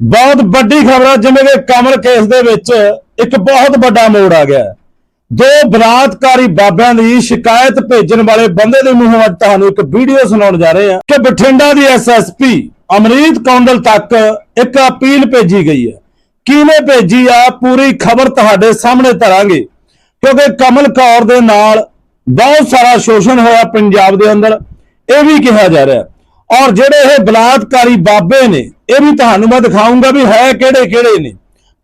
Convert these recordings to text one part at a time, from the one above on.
ਬਹੁਤ ਵੱਡੀ ਖਬਰ ਹੈ ਜਿਵੇਂ ਕਿ ਕਮਲ ਕੇਸ ਦੇ ਵਿੱਚ ਇੱਕ ਬਹੁਤ ਵੱਡਾ ਮੋੜ ਆ ਗਿਆ। ਦੋ ਬਲਾਤਕਾਰੀ ਬਾਬਿਆਂ ਦੀ ਸ਼ਿਕਾਇਤ ਭੇਜਣ ਵਾਲੇ ਬੰਦੇ ਦੇ ਮੂੰਹੋਂ ਅੱਜ ਤੁਹਾਨੂੰ ਇੱਕ ਵੀਡੀਓ ਸੁਣਾਉਣ ਜਾ ਰਹੇ ਹਾਂ ਕਿ ਬਠਿੰਡਾ ਦੀ ਐਸਐਸਪੀ ਅਮਰੀਤ ਕੌਂਡਲ ਤੱਕ ਇੱਕ ਅਪੀਲ ਭੇਜੀ ਗਈ ਹੈ। ਕਿਵੇਂ ਭੇਜੀ ਆ, ਪੂਰੀ ਖਬਰ ਤੁਹਾਡੇ ਸਾਹਮਣੇ ਧਰਾਂਗੇ। ਕਿਉਂਕਿ ਕਮਲ ਕੌਰ ਦੇ ਨਾਲ ਬਹੁਤ ਸਾਰਾ ਸ਼ੋਸ਼ਣ ਹੋਇਆ ਪੰਜਾਬ ਦੇ ਅੰਦਰ, ਇਹ ਵੀ ਕਿਹਾ ਜਾ ਰਿਹਾ। ਔਰ ਜਿਹੜੇ ਇਹ ਬਲਾਤਕਾਰੀ ਬਾਬੇ ਨੇ, ਇਹ ਵੀ ਤੁਹਾਨੂੰ ਮੈਂ ਦਿਖਾਉਂਗਾ ਵੀ ਹੈ ਕਿਹੜੇ ਕਿਹੜੇ ਨੇ।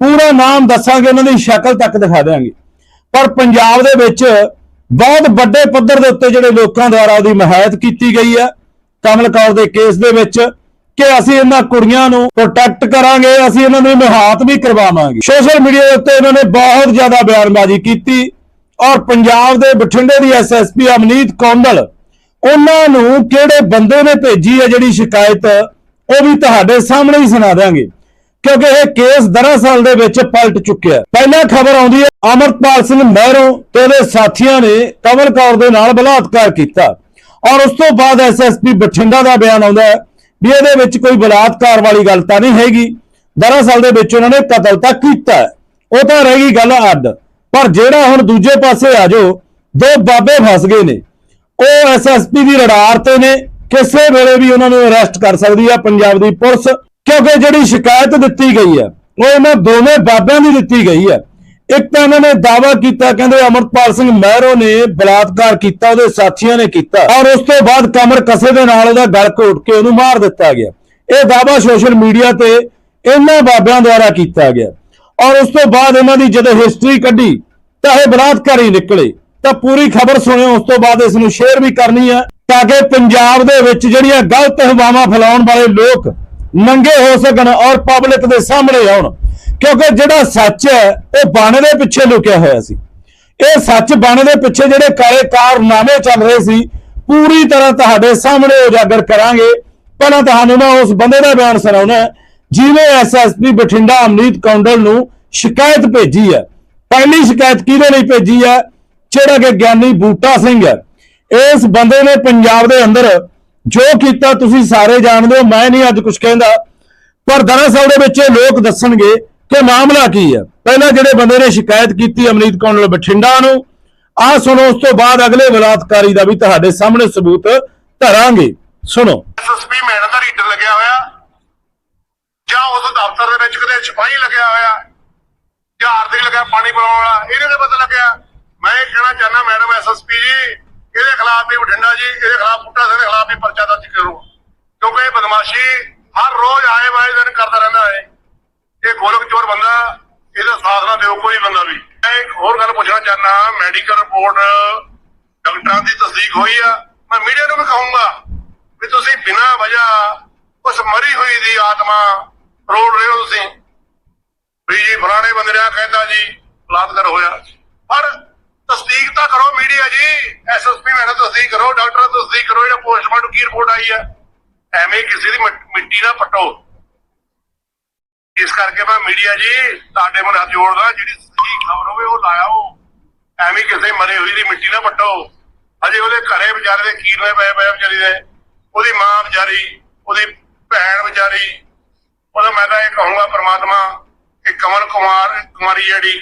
ਪੂਰਾ ਨਾਮ ਦੱਸਾਂਗੇ, ਉਹਨਾਂ ਦੀ ਸ਼ਕਲ ਤੱਕ ਦਿਖਾ ਦਿਆਂਗੇ। ਪਰ ਪੰਜਾਬ ਦੇ ਵਿੱਚ ਬਹੁਤ ਵੱਡੇ ਪੱਧਰ ਦੇ ਉੱਤੇ ਜਿਹੜੇ ਲੋਕਾਂ ਦੁਆਰਾ ਉਹਦੀ ਮਹਾਇਤ ਕੀਤੀ ਗਈ ਹੈ, ਕਮਲ ਕੌਰ ਦੇ ਕੇਸ ਦੇ ਵਿੱਚ, ਕਿ ਅਸੀਂ ਇਹਨਾਂ ਕੁੜੀਆਂ ਨੂੰ ਪ੍ਰੋਟੈਕਟ ਕਰਾਂਗੇ, ਅਸੀਂ ਇਹਨਾਂ ਨੂੰ ਮਹਾਤ ਵੀ ਕਰਵਾਵਾਂਗੇ। ਸੋਸ਼ਲ ਮੀਡੀਆ ਦੇ ਉੱਤੇ ਇਹਨਾਂ ਨੇ ਬਹੁਤ ਜ਼ਿਆਦਾ ਬਿਆਨਬਾਜ਼ੀ ਕੀਤੀ ਔਰ ਪੰਜਾਬ ਦੇ ਬਠਿੰਡੇ ਦੀ ਐਸਐਸਪੀ ਅਮਨੀਤ ਕੌਂਡਲ ਉਹਨਾਂ ਨੂੰ ਕਿਹੜੇ ਬੰਦੇ ਨੇ ਭੇਜੀ ਹੈ ਜਿਹੜੀ ਸ਼ਿਕਾਇਤ, ਉਹ ਵੀ ਤੁਹਾਡੇ ਸਾਹਮਣੇ ਹੀ ਸੁਣਾ ਦਿਆਂਗੇ। ਕਿਉਂਕਿ ਇਹ ਕੇਸ ਦਰਅਸਲ ਦੇ ਵਿੱਚ ਪਲਟ ਚੁੱਕਿਆ ਪਹਿਲਾਂ ਖਬਰ ਆਉਂਦੀ ਹੈ, ਅਮਰਪਾਲ ਸਿੰਘ ਮਹਿਰੋਂ ਤੇ ਉਹਦੇ ਸਾਥੀਆਂ ਨੇ ਕਮਲ ਕੌਰ ਦੇ ਨਾਲ ਬਲਾਤਕਾਰ ਕੀਤਾ। ਔਰ ਉਸ ਤੋਂ ਬਾਅਦ ਐਸਐਸਪੀ ਬਠਿੰਡਾ ਦਾ ਬਿਆਨ ਆਉਂਦਾ ਹੈ ਵੀ ਇਹਦੇ ਵਿੱਚ ਕੋਈ ਬਲਾਤਕਾਰ ਵਾਲੀ ਗੱਲ ਤਾਂ ਨਹੀਂ ਹੈਗੀ। ਦਰਅਸਲ ਦੇ ਵਿੱਚ ਉਹਨਾਂ ਨੇ ਕਤਲ ਤਾਂ ਕੀਤਾ ਹੈ। ਉਹ ਤਾਂ ਰਹਿ ਗਈ ਗੱਲ ਅੱਡ। ਪਰ ਜਿਹੜਾ ਹੁਣ ਦੂਜੇ ਪਾਸੇ ਆ ਜਾਓ, ਦੋ ਬਾਬੇ ਫਸ ਗਏ ਨੇ। ਉਹ ਐਸਐਸਪੀ ਦੀ ਰਡਾਰ ਤੇ ਨੇ, ਕਿਸੇ ਵੇਲੇ ਵੀ ਉਹਨਾਂ ਨੂੰ ਅਰੈਸਟ ਕਰ ਸਕਦੀ ਹੈ ਪੰਜਾਬ ਦੀ ਪੁਲਿਸ, ਕਿਉਂਕਿ ਜਿਹੜੀ ਸ਼ਿਕਾਇਤ ਦਿੱਤੀ ਗਈ ਹੈ ਉਹ ਇਹਨਾਂ ਦੋਵੇਂ ਬਾਬਿਆਂ ਦੀ ਦਿੱਤੀ ਗਈ ਹੈ ਇੱਕ ਤਾਂ ਇਹਨਾਂ ਨੇ ਦਾਅਵਾ ਕੀਤਾ, ਕਹਿੰਦੇ ਅਮਰਪਾਲ ਸਿੰਘ ਮਹਿਰੋ ਨੇ ਬਲਾਤਕਾਰ ਕੀਤਾ, ਉਹਦੇ ਸਾਥੀਆਂ ਨੇ ਕੀਤਾ, ਔਰ ਉਸ ਤੋਂ ਬਾਅਦ ਕਮਰ ਕਸੇ ਦੇ ਨਾਲ ਉਹਦਾ ਗਲ ਘੋਟ ਕੇ ਉਹਨੂੰ ਮਾਰ ਦਿੱਤਾ ਗਿਆ। ਇਹ ਦਾਅਵਾ ਸੋਸ਼ਲ ਮੀਡੀਆ ਤੇ ਇਹਨਾਂ ਬਾਬਿਆਂ ਦੁਆਰਾ ਕੀਤਾ ਗਿਆ। ਔਰ ਉਸ ਤੋਂ ਬਾਅਦ ਇਹਨਾਂ ਦੀ ਜਦੋਂ ਹਿਸਟਰੀ ਕੱਢੀ, ਤਾਂ ਇਹ ਬਲਾਤਕਾਰੀ ਨਿਕਲੇ। ਤਾਂ ਪੂਰੀ ਖਬਰ ਸੁਣਿਓ ਉਸ ਤੋਂ ਬਾਅਦ ਇਸ ਨੂੰ ਸ਼ੇਅਰ ਵੀ ਕਰਨੀ ਹੈ ਤਾਂ ਕਿ ਪੰਜਾਬ ਦੇ ਵਿੱਚ ਜਿਹੜੀਆਂ ਗਲਤ ਹਵਾਵਾਂ ਫੈਲਾਉਣ ਵਾਲੇ ਲੋਕ ਨੰਗੇ ਹੋ ਸਕਣ ਔਰ ਪਬਲਿਕ ਦੇ ਸਾਹਮਣੇ ਆਉਣ। ਕਿਉਂਕਿ ਜਿਹੜਾ ਸੱਚ ਹੈ ਉਹ ਬਾਣੇ ਦੇ ਪਿੱਛੇ ਲੁਕਿਆ ਹੋਇਆ ਸੀ। ਇਹ ਸੱਚ ਬਾਣੇ ਦੇ ਪਿੱਛੇ ਜਿਹੜੇ ਕਾਲੇ ਕਾਰਨਾਮੇ ਚੱਲ ਰਹੇ ਸੀ ਪੂਰੀ ਤਰ੍ਹਾਂ ਤੁਹਾਡੇ ਸਾਹਮਣੇ ਉਜਾਗਰ ਕਰਾਂਗੇ। ਪਹਿਲਾਂ ਤੁਹਾਨੂੰ ਮੈਂ ਉਸ ਬੰਦੇ ਦਾ ਬਿਆਨ ਸੁਣਾਉਣਾ ਹੈ, ਜਿਹਨੇ ਐਸਐਸਪੀ ਬਠਿੰਡਾ ਅਮਨੀਤ ਕੌਂਡਲ ਨੂੰ ਸ਼ਿਕਾਇਤ ਭੇਜੀ ਹੈ। ਪਹਿਲੀ ਸ਼ਿਕਾਇਤ ਕਿਹਦੇ ਲਈ ਭੇਜੀ ਹੈ? ਜਿਹੜਾ ਕਿ ਗਿਆਨੀ ਬੂਟਾ ਸਿੰਘ ਹੈ। ਇਸ ਬੰਦੇ ਨੇ ਪੰਜਾਬ ਦੇ ਅੰਦਰ ਜੋ ਕੀਤਾ, ਤੁਸੀਂ ਸਾਰੇ ਜਾਣਦੇ ਹੋ, ਮੈਂ ਨਹੀਂ ਅੱਜ ਕੁਝ ਕਹਿੰਦਾ। ਪਰ ਦਰਅਸਲ ਦੇ ਵਿੱਚ ਲੋਕ ਦੱਸਣਗੇ ਕਿ ਮਾਮਲਾ ਕੀ ਹੈ। ਪਹਿਲਾਂ ਜਿਹੜੇ ਬੰਦੇ ਨੇ ਸ਼ਿਕਾਇਤ ਕੀਤੀ ਅਮਨੀਤ ਕੌਂਡਲ ਬਠਿੰਡਾ ਨੂੰ, ਆਹ ਸੁਣੋ, ਉਸ ਤੋਂ ਬਾਅਦ ਅਗਲੇ ਬਲਾਤਕਾਰੀ ਦਾ ਵੀ ਤੁਹਾਡੇ ਸਾਹਮਣੇ ਸਬੂਤ ਧਰਾਂਗੇ। ਸੁਣੋ। ਐਸਐਸਪੀ ਮੈਡਮ ਦਾ ਰੀਡਰ ਲੱਗਿਆ ਹੋਇਆ, ਜਾਂ ਉਸ ਦਫ਼ਤਰ ਦੇ ਵਿੱਚ ਕਿਤੇ ਸਿਪਾਹੀ ਲੱਗਿਆ ਹੋਇਆ, ਜਾਂ ਆਰਥਿਕ ਲੱਗਿਆ, ਪਾਣੀ ਪਿਲਾਉਣ ਵਾਲਾ, ਇਹਦੇ ਤੇ ਪਤਾ ਲੱਗਿਆ। ਮੈਂ ਇਹ ਕਹਿਣਾ ਚਾਹੁੰਦਾ ਮੈਡਮ ਐਸਐਸਪੀ ਜੀ, ਇਹਦੇ ਖਿਲਾਫ ਵੀ ਬਠਿੰਡਾ ਜੀ, ਇਹਦੇ ਖਿਲਾਫ ਬੂਟਾ ਸਿੰਘ ਦੇ ਖਿਲਾਫ ਵੀ ਪਰਚਾ ਦਰਜ ਕਰੋ। ਕਿਉਂਕਿ ਇਹ ਬਦਮਾਸ਼ੀ ਹਰ ਰੋਜ਼ ਆਏ ਵਾਏ ਦਿਨ ਕਰਦਾ ਰਹਿੰਦਾ ਹੈ। ਇਹ ਗੋਲਕ ਚੋਰ ਬੰਦਾ, ਇਹਦਾ ਸਾਥ ਨਾ ਦਿਓ ਕੋਈ ਬੰਦਾ ਵੀ। ਮੈਂ ਇੱਕ ਹੋਰ ਗੱਲ ਪੁੱਛਣਾ ਚਾਹੁੰਦਾ ਮੈਡੀਕਲ ਰਿਪੋਰਟ ਡਾਕਟਰਾਂ ਦੀ ਤਸਦੀਕ ਹੋਈ ਆ। ਮੈਂ ਮੀਡੀਆ ਨੂੰ ਵੀ ਕਹੂੰਗਾ ਵੀ ਤੁਸੀਂ ਬਿਨਾਂ ਵਜ੍ਹਾ ਉਸ ਮਰੀ ਹੋਈ ਦੀ ਆਤਮਾ ਰੋੜ ਰਹੇ ਹੋ ਤੁਸੀਂ। ਵੀ ਜੀ, ਫਲਾਣੇ ਬੰਦੇ ਨੇ ਕਹਿੰਦਾ ਜੀ, ਬਲਾਤਕਾਰ ਹੋਇਆ। ਪਰ ਤਸਦੀਕ ਤਾਂ ਕਰੋ ਮੀਡੀਆ ਜੀ ਐਸਐਸਪੀ ਮੈਡਮ ਤਸਦੀਕ ਕਰੋ, ਡਾਕਟਰ ਤਸਦੀਕ ਕਰੋ, ਜਿਹੜਾ ਪੋਸਟਮਾਰਟਮ ਕੀ ਰਿਪੋਰਟ ਆਈ ਹੈ ਐਵੇਂ ਕਿਸੇ ਦੀ ਮਿੱਟੀ ਨਾ ਪਟੋ। ਇਸ ਕਰਕੇ ਮੈਂ ਮੀਡੀਆ ਜੀ, ਤੁਹਾਡੇ ਮਨ ਹੱਥ ਜੋੜਦਾ, ਜਿਹੜੀ ਸਹੀ ਖਬਰ ਹੋਵੇ ਉਹ ਲਾਇਓ ਐਵੇਂ ਕਿਸੇ ਮਰੇ ਹੋਈ ਦੀ ਮਿੱਟੀ ਨਾ ਪੱਟੋ। ਅਜੇ ਉਹਦੇ ਘਰੇ ਵਿਚਾਰੇ ਦੇ ਕੀਰਨੇ ਪਏ ਪਏ ਵਿਚਾਰੀ ਦੇ। ਉਹਦੀ ਮਾਂ ਵਿਚਾਰੀ, ਉਹਦੀ ਭੈਣ ਵਿਚਾਰੀ। ਉਹਦਾ ਮੈਂ ਤਾਂ ਇਹ ਕਹੂੰਗਾ, ਪ੍ਰਮਾਤਮਾ, ਕਿ ਕਮਲ ਕੁਮਾਰ, ਕੁਮਾਰੀ ਜਿਹੜੀ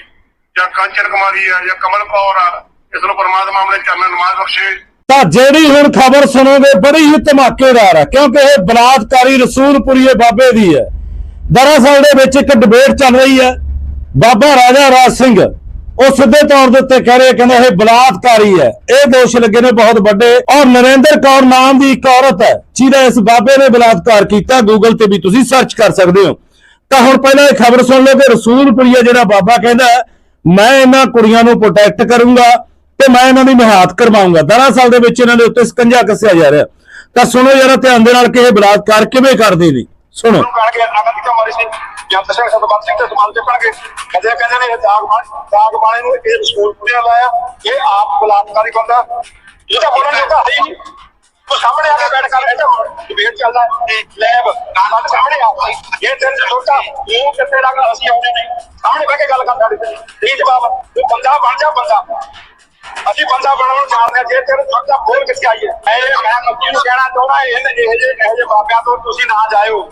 ਜਾਂ ਕਾਂਚਨ ਕੁਮਾਰੀ ਆ ਜਾਂ ਕਮਲ ਕੌਰ ਆ, ਇਸ ਨੂੰ ਪ੍ਰਮਾਤਮਾ ਆਪਣੇ ਚਰਨ ਨਮਾਜ਼ ਬਖਸ਼ੇ। ਤਾਂ ਜਿਹੜੀ ਹੁਣ ਖਬਰ ਸੁਣੋਗੇ, ਬੜੀ ਹੀ ਧਮਾਕੇਦਾਰ ਹੈ ਕਿਉਂਕਿ ਇਹ ਬਲਾਤਕਾਰੀ ਰਸੂਲਪੁਰੀਏ ਬਾਬੇ ਦੀ ਹੈ। ਦਰਅਸਲ ਦੇ ਵਿੱਚ ਇੱਕ ਡਿਬੇਟ ਚੱਲ ਰਹੀ ਹੈ। ਬਾਬਾ ਰਾਜਾ ਰਾਜ ਸਿੰਘ ਉਹ ਸਿੱਧੇ ਤੌਰ ਦੇ ਉੱਤੇ ਕਹਿ ਰਹੇ ਕਹਿੰਦੇ ਇਹ ਬਲਾਤਕਾਰੀ ਹੈ। ਇਹ ਦੋਸ਼ ਲੱਗੇ ਨੇ ਬਹੁਤ ਵੱਡੇ। ਔਰ ਨਰਿੰਦਰ ਕੌਰ ਨਾਮ ਦੀ ਇੱਕ ਔਰਤ ਹੈ, ਜਿਹਦਾ ਇਸ ਬਾਬੇ ਨੇ ਬਲਾਤਕਾਰ ਕੀਤਾ। ਗੂਗਲ ਤੇ ਵੀ ਤੁਸੀਂ ਸਰਚ ਕਰ ਸਕਦੇ ਹੋ। ਤਾਂ ਹੁਣ ਪਹਿਲਾਂ ਇਹ ਖਬਰ ਸੁਣ ਲਓ ਕਿ ਰਸੂਲਪੁਰੀਆ ਜਿਹੜਾ ਬਾਬਾ ਕਹਿੰਦਾ ਮੈਂ ਇਹਨਾਂ ਕੁੜੀਆਂ ਨੂੰ ਪ੍ਰੋਟੈਕਟ ਕਰੂੰਗਾ ਤੇ ਮੈਂ ਇਹਨਾਂ ਦੀ ਮਿਹਾਤ ਕਰਵਾਉਂਗਾ। ਦਰਅਸਲ ਦੇ ਵਿੱਚ ਇਹਨਾਂ ਦੇ ਉੱਤੇ ਸਕੰਜਾ ਕੱਸਿਆ ਜਾ ਰਿਹਾ। ਤਾਂ ਸੁਣੋ ਯਾਰ ਧਿਆਨ ਦੇ ਨਾਲ ਕਿ ਇਹ ਬਲਾਤਕਾਰ ਕਿਵੇਂ ਕਰਦੇ ਨੇ। ਸੁਣੋ। ਜੰਤ ਸਿੰਘ ਸਤਪਾਲ ਸਿੰਘ ਤੇ ਸਮਾਨ ਚੱਕਣਗੇ। ਕਦੇ ਕਹਿੰਦੇ ਨੇ ਦਾਗ ਦਾਗ ਮਾਰੇ ਨੂੰ ਇਹ ਸਕੂਲ ਪੂਰਿਆ ਲਾਇਆ। ਇਹ ਆਪ ਬਲਾਤਕਾਰੀ ਬੰਦਾ। ਇਹ ਤਾਂ ਬੋਲਣ ਜੋਗਾ ਹੈ ਹੀ ਨਹੀਂ। ਉਹ ਸਾਹਮਣੇ ਆ ਕੇ ਬੈਠ ਕਰ ਇਹ ਤਾਂ ਡਿਬੇਟ ਚੱਲਦਾ ਹੈ। ਲੈਬ ਨਾਲ ਸਾਹਮਣੇ ਆ। ਇਹ ਦਿਨ ਛੋਟਾ ਉਹ ਕਿੱਥੇ ਲੱਗ ਅਸੀਂ ਆਉਂਦੇ ਨਹੀਂ। ਸਾਹਮਣੇ ਬਹਿ ਕੇ ਗੱਲ ਕਰ ਸਾਡੇ ਤੇ। ਇਹ ਜਵਾਬ ਉਹ ਬੰਦਾ ਬਣ ਜਾ ਬੰਦਾ। ਅਸੀਂ ਬੰਦਾ ਬਣਾਉਣ ਚਾਹੁੰਦੇ ਹਾਂ। ਜੇ ਤੇਰੇ ਸਭ ਦਾ ਬੋਲ ਕਿੱਥੇ ਆਈਏ ਮੈਂ ਮੈਂ ਮੱਕੀ ਨੂੰ ਕਹਿਣਾ ਚਾਹੁੰਦਾ ਇਹ ਇਹ ਜਿਹੇ ਇਹ ਜਿਹੇ ਬਾਬਿਆਂ ਤੋਂ ਤੁਸੀਂ ਨਾ ਜਾਇਓ।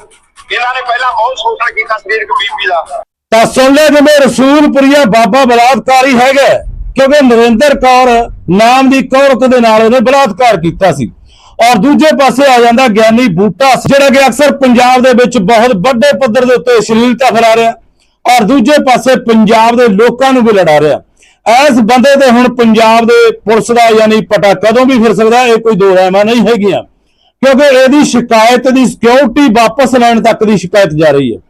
ਇਹਨਾਂ ਨੇ ਪਹਿਲਾਂ ਬਹੁਤ ਸ਼ੋਸ਼ਣ ਕੀਤਾ ਸਰੀਰਕ ਬੀਪੀ ਦਾ। ਤਾਂ ਸੁਣ ਲਿਆ ਜਿਵੇਂ ਰਸੂਲਪੁਰੀਆ ਬਾਬਾ ਬਲਾਤਕਾਰੀ ਹੈਗਾ ਕਿਉਂਕਿ ਨਰਿੰਦਰ ਕੌਰ ਨਾਮ ਦੀ ਇੱਕ ਔਰਤ ਦੇ ਨਾਲ ਉਹਨੇ ਬਲਾਤਕਾਰ ਕੀਤਾ ਸੀ। ਔਰ ਦੂਜੇ ਪਾਸੇ ਆ ਜਾਂਦਾ ਗਿਆਨੀ ਬੂਟਾ ਜਿਹੜਾ ਕਿ ਅਕਸਰ ਪੰਜਾਬ ਦੇ ਵਿੱਚ ਬਹੁਤ ਵੱਡੇ ਪੱਧਰ ਦੇ ਉੱਤੇ ਅਸ਼ਲੀਲਤਾ ਫੈਲਾ ਰਿਹਾ ਔਰ ਦੂਜੇ ਪਾਸੇ ਪੰਜਾਬ ਦੇ ਲੋਕਾਂ ਨੂੰ ਵੀ ਲੜਾ ਰਿਹਾ। ਇਸ ਬੰਦੇ ਤੇ ਹੁਣ ਪੰਜਾਬ ਦੇ ਪੁਲਿਸ ਦਾ ਯਾਨੀ ਪਟਾ ਕਦੋਂ ਵੀ ਫਿਰ ਸਕਦਾ, ਇਹ ਕੋਈ ਦੋ ਰਾਇਮਾ ਨਹੀਂ ਹੈਗੀਆਂ। ਕਿਉਂਕਿ ਇਹਦੀ ਸ਼ਿਕਾਇਤ ਦੀ ਸਿਕਿਉਰਿਟੀ ਵਾਪਸ ਲੈਣ ਤੱਕ ਦੀ ਸ਼ਿਕਾਇਤ ਜਾ ਰਹੀ ਹੈ।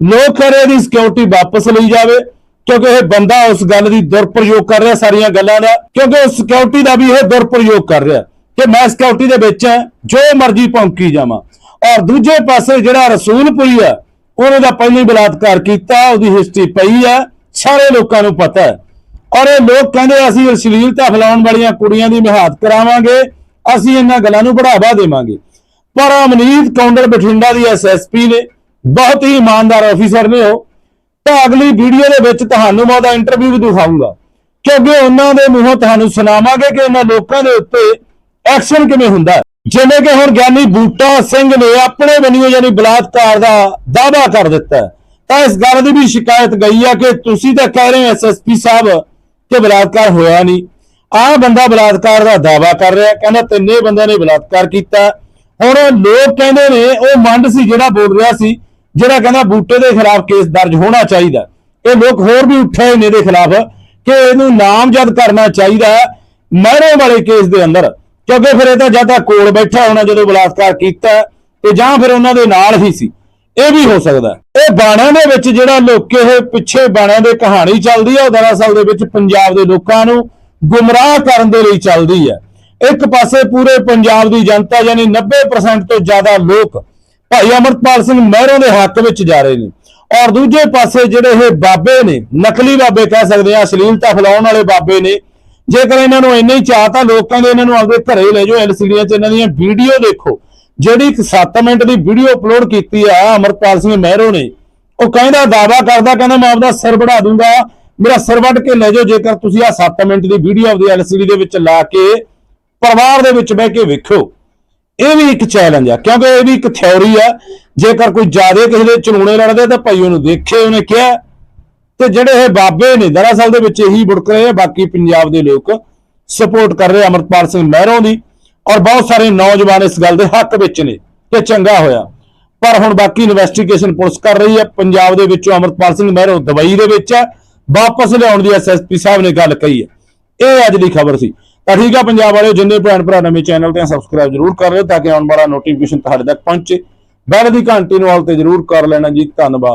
ਲੋਕ ਕਹਿ ਰਹੇ ਇਹਦੀ ਸਿਕਿਉਰਿਟੀ ਵਾਪਸ ਲਈ ਜਾਵੇ, ਕਿਉਂਕਿ ਇਹ ਬੰਦਾ ਉਸ ਗੱਲ ਦੀ ਦੁਰਪ੍ਰਯੋਗ ਕਰ ਰਿਹਾ ਸਾਰੀਆਂ ਗੱਲਾਂ ਦਾ, ਕਿਉਂਕਿ ਉਸ ਸਿਕਿਉਰਿਟੀ ਦਾ ਵੀ ਇਹ ਦੁਰਪ੍ਰਯੋਗ ਕਰ ਰਿਹਾ। ਕਿ ਮੈਂ ਸਿਕਿਉਰਿਟੀ ਦੇ ਵਿੱਚ ਹਾਂ, ਜੋ ਮਰਜ਼ੀ ਭੌਂਕੀ ਜਾਵਾਂ। ਔਰ ਦੂਜੇ ਪਾਸੇ ਜਿਹੜਾ ਰਸੂਲਪੁਰੀ ਆ ਉਹਨੇ ਦਾ ਪਹਿਲਾਂ ਹੀ ਬਲਾਤਕਾਰ ਕੀਤਾ, ਉਹਦੀ ਹਿਸਟਰੀ ਪਈ ਆ ਸਾਰੇ ਲੋਕਾਂ ਨੂੰ ਪਤਾ ਹੈ। ਔਰ ਇਹ ਲੋਕ ਕਹਿੰਦੇ ਅਸੀਂ ਅਸ਼ਲੀਲਤਾ ਫੈਲਾਉਣ ਵਾਲੀਆਂ ਕੁੜੀਆਂ ਦੀ ਮਿਹਾਤ ਕਰਾਵਾਂਗੇ, ਅਸੀਂ ਇਹਨਾਂ ਗੱਲਾਂ ਨੂੰ ਬੜਾਵਾ ਦੇਵਾਂਗੇ। ਪਰ ਅਮਨੀਤ ਕੌਂਡਲ ਬਠਿੰਡਾ ਦੀ ਐਸਐਸਪੀ ਨੇ, ਬਹੁਤ ਹੀ ਇਮਾਨਦਾਰ ਅਫੀਸਰ ਨੇ ਉਹ, ਤਾਂ ਅਗਲੀ ਵੀਡੀਓ ਦੇ ਵਿੱਚ ਤੁਹਾਨੂੰ ਮੈਂ ਉਹਦਾ ਇੰਟਰਵਿਊ ਵੀ ਦਿਖਾਊਂਗਾ। ਕਿਉਂਕਿ ਉਹਨਾਂ ਦੇ ਮੂੰਹੋਂ ਤੁਹਾਨੂੰ ਸੁਣਾਵਾਂਗੇ ਕਿ ਇਹਨਾਂ ਲੋਕਾਂ ਦੇ ਉੱਤੇ ਐਕਸ਼ਨ ਕਿਵੇਂ ਹੁੰਦਾ? ਜਿਵੇਂ ਕਿ ਹੁਣ ਗਿਆਨੀ ਬੂਟਾ ਸਿੰਘ ਨੇ ਆਪਣੇ ਵੱਲੋਂ ਯਾਨੀ ਬਲਾਤਕਾਰ ਦਾ ਦਾਅਵਾ ਕਰ ਦਿੱਤਾ ਤਾਂ ਇਸ ਗੱਲ ਦੀ ਵੀ ਸ਼ਿਕਾਇਤ ਗਈ ਆ ਕਿ ਤੁਸੀਂ ਤਾਂ ਕਹਿ ਰਹੇ ਹੋ ਐਸਐਸਪੀ ਸਾਹਿਬ ਕਿ ਬਲਾਤਕਾਰ ਹੋਇਆ ਨਹੀਂ। ਆਹ ਬੰਦਾ ਬਲਾਤਕਾਰ ਦਾ ਦਾਅਵਾ ਕਰ ਰਿਹਾ ਕਹਿੰਦਾ ਤਿੰਨੇ ਬੰਦਿਆਂ ਨੇ ਬਲਾਤਕਾਰ ਕੀਤਾ ਹੁਣ ਲੋਕ ਕਹਿੰਦੇ ਨੇ ਉਹ ਮੰਡ ਸੀ ਜਿਹੜਾ ਬੋਲ ਰਿਹਾ ਸੀ, ਜਿਹੜਾ ਕਹਿੰਦਾ ਬੂਟੇ ਦੇ ਖਿਲਾਫ ਕੇਸ ਦਰਜ ਹੋਣਾ ਚਾਹੀਦਾ ਇਹ ਲੋਕ ਹੋਰ ਵੀ ਉੱਠੇ ਹੋਏ ਨੇ ਇਹਦੇ ਖਿਲਾਫ ਕਿ ਇਹਨੂੰ ਨਾਮਜ਼ਦ ਕਰਨਾ ਚਾਹੀਦਾ ਮਹਿਰੇ ਵਾਲੇ ਕੇਸ ਦੇ ਅੰਦਰ ਕਿਉਂਕਿ ਫਿਰ ਇਹ ਤਾਂ ਜਾਂ ਤਾਂ ਕੋਲ ਬੈਠਾ ਹੋਣਾ, ਜਦੋਂ ਬਲਾਤਕਾਰ ਕੀਤਾ, ਤੇ ਜਾਂ ਫਿਰ ਉਹਨਾਂ ਦੇ ਨਾਲ ਹੀ ਸੀ। ਇਹ ਵੀ ਹੋ ਸਕਦਾ ਇਹ ਬਾਣਿਆਂ ਦੇ ਵਿੱਚ ਜਿਹੜਾ ਲੋਕੇ, ਇਹ ਪਿੱਛੇ ਬਾਣਿਆਂ ਦੇ ਕਹਾਣੀ ਚੱਲਦੀ ਹੈ ਉਹ ਦਰਅਸਲ ਦੇ ਵਿੱਚ ਪੰਜਾਬ ਦੇ ਲੋਕਾਂ ਨੂੰ ਗੁੰਮਰਾਹ ਕਰਨ ਦੇ ਲਈ ਚੱਲਦੀ ਹੈ। ਇੱਕ ਪਾਸੇ ਪੂਰੇ ਪੰਜਾਬ ਦੀ ਜਨਤਾ, ਯਾਨੀ 90% ਤੋਂ ਜ਼ਿਆਦਾ ਲੋਕ ਭਾਈ ਅਮਰਪਾਲ ਸਿੰਘ ਮਹਿਰੋਂ ਦੇ ਹੱਕ ਵਿੱਚ ਜਾ ਰਹੇ ਨੇ। ਔਰ ਦੂਜੇ ਪਾਸੇ ਜਿਹੜੇ ਇਹ ਬਾਬੇ ਨੇ, ਨਕਲੀ ਬਾਬੇ ਕਹਿ ਸਕਦੇ ਆ, ਅਸ਼ਲੀਲਤਾ ਫੈਲਾਉਣ ਵਾਲੇ ਬਾਬੇ ਨੇ ਜੇਕਰ ਇਹਨਾਂ ਨੂੰ ਇੰਨਾ ਹੀ ਚਾਹ ਤਾਂ ਲੋਕਾਂ ਦੇ ਇਹਨਾਂ ਨੂੰ ਆਪਦੇ ਘਰੇ ਲੈ ਜਾਓ ਐਲਸੀਡੀਆਂ 'ਚ ਇਹਨਾਂ ਦੀਆਂ ਵੀਡੀਓ ਦੇਖੋ। ਜਿਹੜੀ ਇੱਕ 7 ਮਿੰਟ ਦੀ ਵੀਡੀਓ ਅਪਲੋਡ ਕੀਤੀ ਆ ਅਮਰਪਾਲ ਸਿੰਘ ਮਹਿਰੋ ਨੇ, ਉਹ ਕਹਿੰਦਾ ਦਾਵਾ ਕਰਦਾ, ਕਹਿੰਦਾ, ਮੈਂ ਆਪਦਾ ਸਿਰ ਵੜਾ ਦੂੰਗਾ। ਮੇਰਾ ਸਿਰ ਵੱਢ ਕੇ ਲੈ ਜਾਓ, ਜੇਕਰ ਤੁਸੀਂ ਆ 7 ਮਿੰਟ ਦੀ ਵੀਡੀਓ ਆਪਦੀ ਐਲਸੀਡੀ ਦੇ ਵਿੱਚ ਲਾ ਕੇ ਪਰਿਵਾਰ ਦੇ ਵਿੱਚ ਬਹਿ ਕੇ ਵੇਖੋ। ਇਹ ਵੀ ਇੱਕ ਚੈਲੰਜ ਆ, ਕਿਉਂਕਿ ਇਹ ਵੀ ਇੱਕ ਥਿਉਰੀ ਆ। ਜੇਕਰ ਕੋਈ ਜ਼ਿਆਦਾ ਕਿਸੇ ਦੇ ਚਨੂਣੇ ਲੜਦੇ ਤਾਂ ਭਾਈ ਉਹਨੂੰ ਦੇਖੇ, ਉਹਨੇ ਕਿਹਾ ਤੇ ਜਿਹੜੇ ਇਹ ਬਾਬੇ ਨੇ, ਦਰਅਸਲ ਦੇ ਵਿੱਚ ਇਹੀ ਬੁੜਕ ਰਹੇ ਆ, ਬਾਕੀ ਪੰਜਾਬ ਦੇ ਲੋਕ ਸਪੋਰਟ ਕਰ ਰਹੇ ਅਮਰਪਾਲ ਸਿੰਘ ਮਹਿਰੋਂ ਦੀ ਔਰ ਬਹੁਤ ਸਾਰੇ ਨੌਜਵਾਨ ਇਸ ਗੱਲ ਦੇ ਹੱਕ ਵਿੱਚ ਨੇ ਕਿ ਚੰਗਾ ਹੋਇਆ। ਪਰ ਹੁਣ ਬਾਕੀ ਇਨਵੈਸਟੀਗੇਸ਼ਨ ਪੁਲਿਸ ਕਰ ਰਹੀ ਹੈ। ਪੰਜਾਬ ਦੇ ਵਿੱਚੋਂ ਅਮਰਪਾਲ ਸਿੰਘ ਮਹਿਰੋਂ ਦੁਬਈ ਦੇ ਵਿੱਚ ਹੈ। ਵਾਪਸ ਲਿਆਉਣ ਦੀ ਐਸਐਸਪੀ ਸਾਹਿਬ ਨੇ ਗੱਲ ਕਹੀ ਹੈ। ਇਹ ਅੱਜ ਦੀ ਖਬਰ ਸੀ। ਤਾਂ ਠੀਕ ਆ ਪੰਜਾਬ ਵਾਲਿਓ, ਜਿੰਨੇ ਭੈਣ ਭਰਾ ਨਵੇਂ ਚੈਨਲ ਤੇ ਸਬਸਕ੍ਰਾਈਬ ਜਰੂਰ ਕਰ ਲਿਓ ਤਾਂ ਕਿ ਆਉਣ ਵਾਲਾ ਨੋਟੀਫਿਕੇਸ਼ਨ ਤੁਹਾਡੇ ਤੱਕ ਪਹੁੰਚੇ। ਬੈਲ ਦੀ ਘੰਟੀ ਨੂੰ ਆਲ ਤੇ ਜਰੂਰ ਕਰ ਲੈਣਾ ਜੀ। ਧੰਨਵਾਦ।